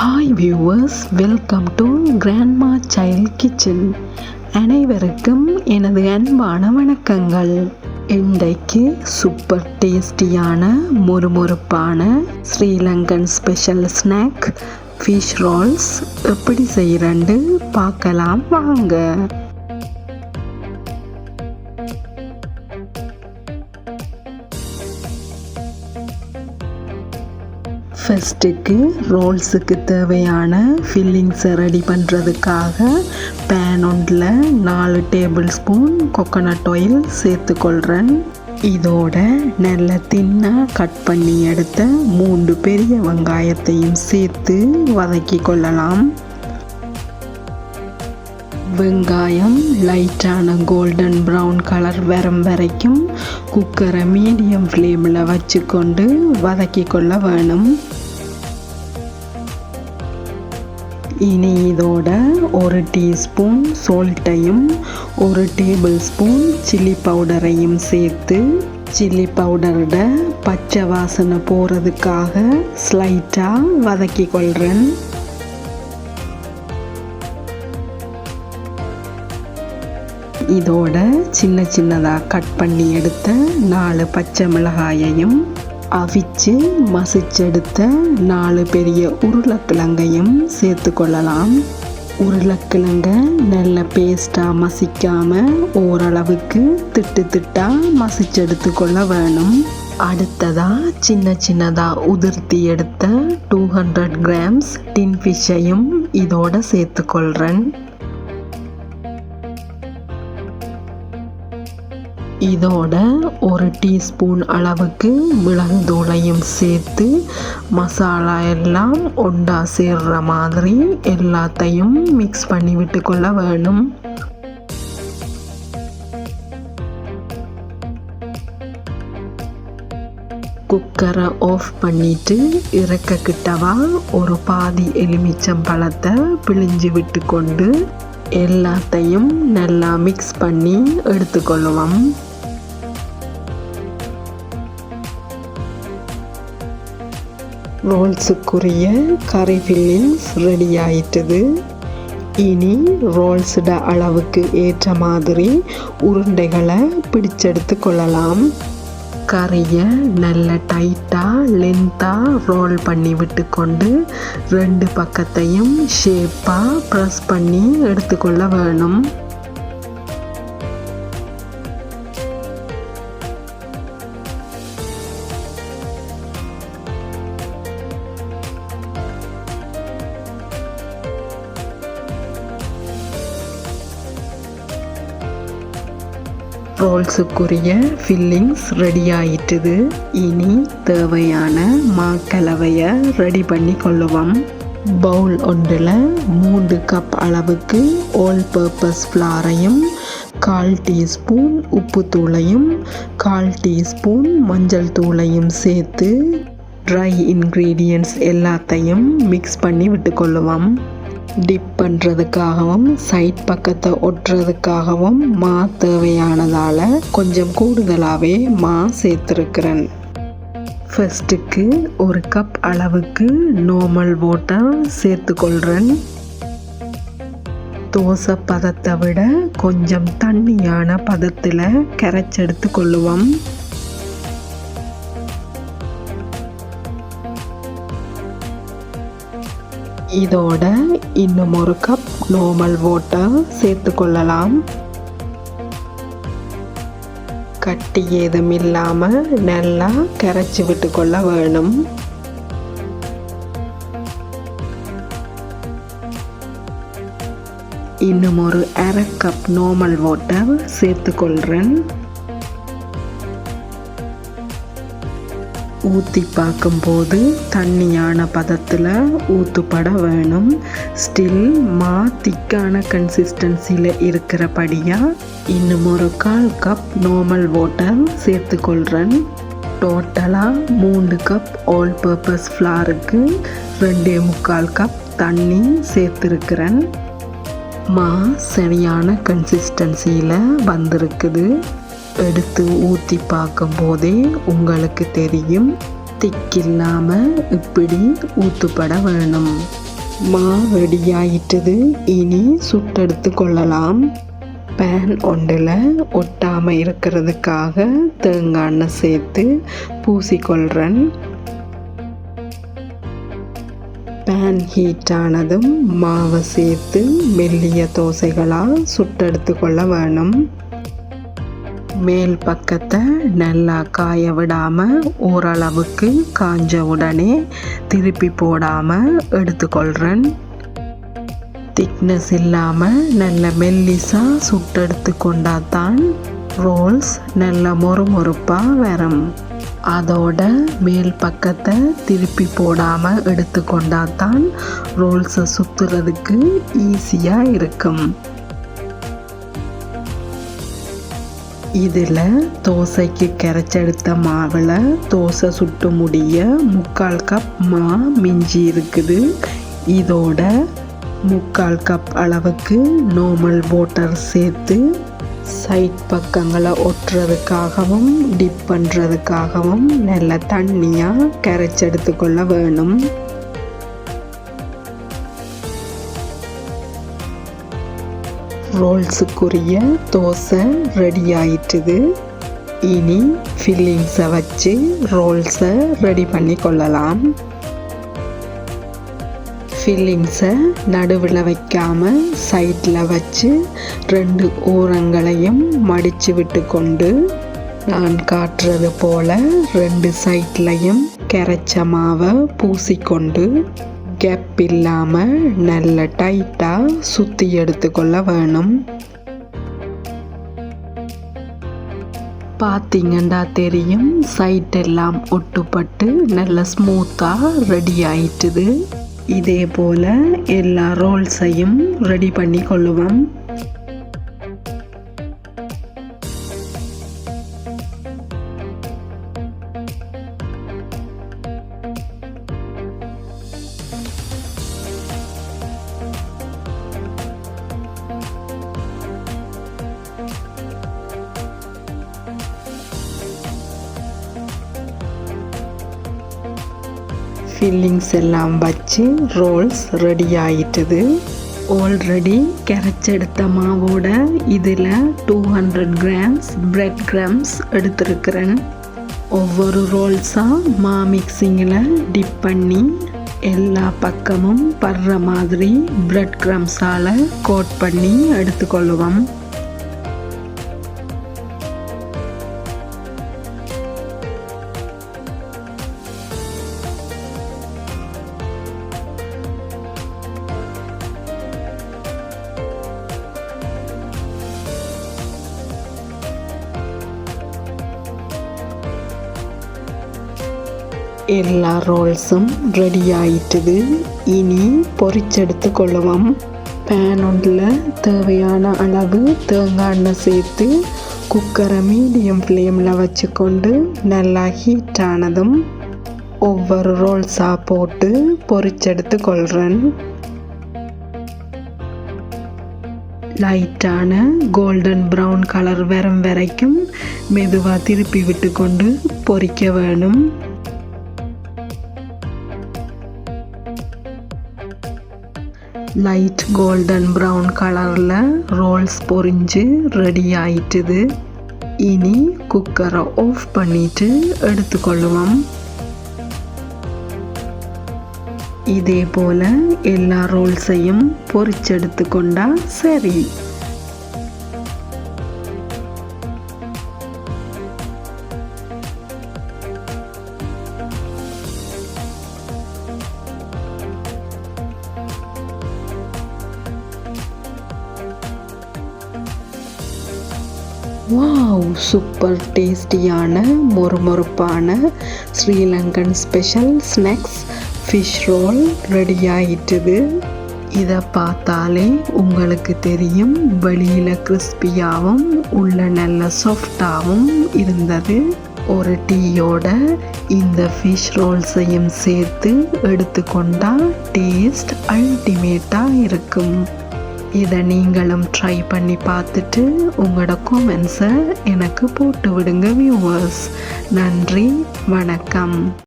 Hi viewers welcome to grandma child kitchen அனைவருக்கும் எனது அன்பான வணக்கங்கள். இன்றைக்கு சூப்பர் டேஸ்டியான மொறுமொறுப்பான Sri Lankan special snack fish rolls எப்படி செய்கிறண்டு பார்க்கலாம் வாங்க. ஃபஸ்ட்டுக்கு ரோல்ஸுக்கு தேவையான ஃபில்லிங்ஸை ரெடி பண்ணுறதுக்காக பேன் ஒன்றில் நாலு டேபிள் ஸ்பூன் கொக்கனட் ஆயில் சேர்த்துக்கொள்கிறேன் இதோட நல்ல தின்னாக கட் பண்ணி எடுத்த மூன்று பெரிய வெங்காயத்தையும் சேர்த்து வதக்கி கொள்ளலாம். வெங்காயம் லைட்டான கோல்டன் ப்ரௌன் கலர் வரும் வரைக்கும் குக்கரை மீடியம் ஃப்ளேமில் வச்சுக்கொண்டு வதக்கி கொள்ள வேணும். இனி இதோட ஒரு டீஸ்பூன் சோல்ட்டையும் ஒரு டேபிள் ஸ்பூன் சில்லி பவுடரையும் சேர்த்து சில்லி பவுடரோட பச்சை வாசனை போகிறதுக்காக ஸ்லைட்டாக வதக்கி கொள்கிறேன் இதோட சின்ன சின்னதாக கட் பண்ணி எடுத்த நாலு பச்சை மிளகாயையும் அவிச்சு மசிச்செடுத்த நாலு பெரிய உருளைக்கிழங்கையும் சேர்த்து கொள்ளலாம். உருளைக்கிழங்க நல்ல பேஸ்ட்டாக மசிக்காமல் ஓரளவுக்கு திட்டு திட்டாக மசிச்செடுத்து கொள்ள வேணும். அடுத்ததாக சின்ன சின்னதாக உதிர்த்தி எடுத்த டூ ஹண்ட்ரட் கிராம்ஸ் டின் ஃபிஷ்ஷையும் இதோட சேர்த்துக்கொள்கிறேன் இதோட ஒரு டீஸ்பூன் அளவுக்கு மிளகு தூளையும் சேர்த்து மசாலா எல்லாம் ஒண்டா சேர்ற மாதிரி எல்லாத்தையும் மிக்ஸ் பண்ணி விட்டுக்கொள்ள வேணும். குக்கரை ஆஃப் பண்ணிட்டு இறக்க கிட்டவா ஒரு பாதி எலுமிச்சம் பழத்தை பிழிஞ்சு விட்டு கொண்டு எல்லாத்தையும் நல்லா மிக்ஸ் பண்ணி எடுத்துக்கொள்ளுவோம் ரோல்ஸுக்குரிய கறி ஃபில்லிங்ஸ் ரெடி ஆயிட்டது இனி ரோல்ஸிட அளவுக்கு ஏற்ற மாதிரி உருண்டைகளை பிடிச்செடுத்து கொள்ளலாம் கறியை நல்ல டைட்டாக லென்த்தாக ரோல் பண்ணி விட்டு கொண்டு ரெண்டு பக்கத்தையும் ஷேப்பாக ப்ரெஸ் பண்ணி எடுத்துக்கொள்ள வேணும் ரோல்ஸுக்குரிய ஃபில்லிங்ஸ் ரெடி ஆயிட்டுது இனி தேவையான மாக்கலவையை ரெடி பண்ணி கொள்ளுவோம். பவுல் ஒன்றில் மூன்று கப் அளவுக்கு ஆல் பர்பஸ் ஃப்ளாரையும் கால் டீஸ்பூன் உப்புத்தூளையும் கால் டீஸ்பூன் மஞ்சள் தூளையும் சேர்த்து ட்ரை இன்க்ரீடியன்ட்ஸ் எல்லாத்தையும் மிக்ஸ் பண்ணி விட்டுக்கொள்ளுவோம் டிப் பண்ணுறதுக்காகவும் சைட் பக்கத்தை ஒட்டுறதுக்காகவும் மா தேவையானதால் கொஞ்சம் கூடுதலாகவே மா சேர்த்துருக்கிறேன். ஃபஸ்ட்டுக்கு ஒரு கப் அளவுக்கு நார்மல் வாட்டர் சேர்த்துக்கொள்கிறேன் தோசை பதத்தை விட கொஞ்சம் தண்ணியான பதத்தில் கரைச்செடுத்து கொள்ளுவோம் இதோட இன்னும் ஒரு கப் நார்மல் வாட்டர் சேர்த்து கொள்ளலாம். கட்டி ஏதும் இல்லாமல் நல்லா கரைச்சி விட்டு கொள்ள வேணும். இன்னும் ஒரு அரை கப் நார்மல் வாட்டர் சேர்த்துக்கொள்கிறேன் ஊற்றி பார்க்கும்போது தண்ணியான பதத்தில் ஊற்றுப்பட வேணும். ஸ்டில் மா திக்கான கன்சிஸ்டன்சியில் இருக்கிறபடியாக இன்னும் ஒரு கால் கப் நார்மல் வாட்டர் சேர்த்துக்கொள்கிறேன் டோட்டலாக மூன்று கப் ஆல் பர்பஸ் ஃப்ளாருக்கு ரெண்டே முக்கால் கப் தண்ணி சேர்த்துருக்கிறேன். மா சரியான கன்சிஸ்டன்சியில் வந்திருக்குது. எடுத்து ஊற்றி பார்க்கும்போதே உங்களுக்கு தெரியும். திக்கில்லாமல் இப்படி ஊற்றுப்பட வேணும். மா ரெடியாயிட்டது இனி சுட்டெடுத்து கொள்ளலாம். பேன் ஒன்றில் ஒட்டாமல் இருக்கிறதுக்காக தேங்காய் எண்ணெய் சேர்த்து பூசிக்கொள்கிறேன். பேன் ஹீட் ஆனதும் மாவை சேர்த்து மெல்லிய தோசைகளாக சுட்டெடுத்து கொள்ள வேணும். மேல் பக்கத்தை நல்லா காய விடாமல் ஓரளவுக்கு காஞ்ச உடனே திருப்பி போடாமல் எடுத்துக்கொள்கிறேன் திக்னஸ் இல்லாமல் நல்ல மெல்லிசாக சுட்டெடுத்து கொண்டாதான் ரோல்ஸ் நல்ல மொறுமொறுப்பாக வரும். அதோட மேல் பக்கத்தை திருப்பி போடாமல் எடுத்து கொண்டாதான் ரோல்ஸை சுற்றுறதுக்கு ஈஸியாக இருக்கும். இதில் தோசைக்கு கரைச்செடுத்த மாவில் தோசை சுட்டு முடிய முக்கால் கப் மா மிஞ்சி இருக்குது. இதோட முக்கால் கப் அளவுக்கு நார்மல் வாட்டர் சேர்த்து சைட் பக்கங்களை ஒட்டுறதுக்காகவும் டிப் பண்ணுறதுக்காகவும் நல்ல தண்ணியாக கரைச்செடுத்துக்கொள்ள வேணும். ரோல்ஸுக்குரிய தோசை ரெடி ஆயிட்டுது இனி ஃபில்லிங்ஸை வச்சு ரோல்ஸை ரெடி பண்ணி கொள்ளலாம். ஃபில்லிங்ஸை நடுவில் வைக்காமல் சைடில் வச்சு ரெண்டு ஓரங்களையும் மடித்து விட்டு கொண்டு நான் காட்டுறது போல் ரெண்டு சைட்லையும் கரைச்ச மாவை பூசிக்கொண்டு கேப் இல்லாமல் நல்ல டைட்டாக சுற்றி எடுத்துக்கொள்ள வேணும். பார்த்தீங்கன்னா தெரியும் சைட் எல்லாம் ஒட்டுப்பட்டு நல்ல ஸ்மூத்தாக ரெடி ஆயிட்டுது. இதே போல் எல்லா ரோல்ஸையும் ரெடி பண்ணி கொள்ளுவோம். ஃபில்லிங்ஸ் எல்லாம் வச்சு ரோல்ஸ் ரெடி ஆயிட்டது. ஆல்ரெடி கரைச்செடுத்த மாவோட இதில் two hundred grams bread crumbs எடுத்துருக்கிறேன். ஒவ்வொரு ரோல்ஸாக மா மிக்சிங்கில் டிப் பண்ணி எல்லா பக்கமும் படுற மாதிரி பிரெட் கிரம்ஸால் கோட் பண்ணி எடுத்துக்கொள்ளுவோம். எல்லா ரோல்ஸும் ரெடி ஆயிட்டுது. இனி பொறிச்செடுத்து கொள்ளுவோம் பேன் ஒன்றில் தேவையான அளவு தேங்காய் எண்ணெய் சேர்த்து குக்கரை மீடியம் ஃப்ளேமில் வச்சுக்கொண்டு நல்லா ஹீட் ஆனதும் ஒவ்வொரு ரோல்ஸாக போட்டு பொறிச்செடுத்து கொள்கிறேன் லைட்டான கோல்டன் ப்ரௌன் கலர் வரும் வரைக்கும் மெதுவாக திருப்பி விட்டு கொண்டு பொறிக்க வேணும். லைட் கோல்டன் ப்ரௌன் கலரில் ரோல்ஸ் பொரிஞ்சு ரெடி ஆயிட்டுது. இனி குக்கரை ஆஃப் பண்ணிட்டு எடுத்துக்கொள்ளுவோம். இதே போல் எல்லா ரோல்ஸையும் பொரிச்செடுத்து கொண்டா சரி. வாவ் சூப்பர் டேஸ்டியான மொறுமொறுப்பான Sri Lankan special snacks fish roll ready ஆயிட்டுது இதை பார்த்தாலே உங்களுக்கு தெரியும் வெளியில் கிறிஸ்பியாகவும் உள்ள நல்ல சாஃப்டாகவும் இருந்தது. ஒரு டீயோட இந்த ஃபிஷ் ரோல்ஸையும் சேர்த்து எடுத்துக்கொண்டால் டேஸ்ட் அல்டிமேட்டாக இருக்கும். இதை நீங்களும் ட்ரை பண்ணி பார்த்துட்டு உங்களோட கொமெண்ட்ஸை எனக்கு போட்டு விடுங்க வியூவர்ஸ் நன்றி வணக்கம்.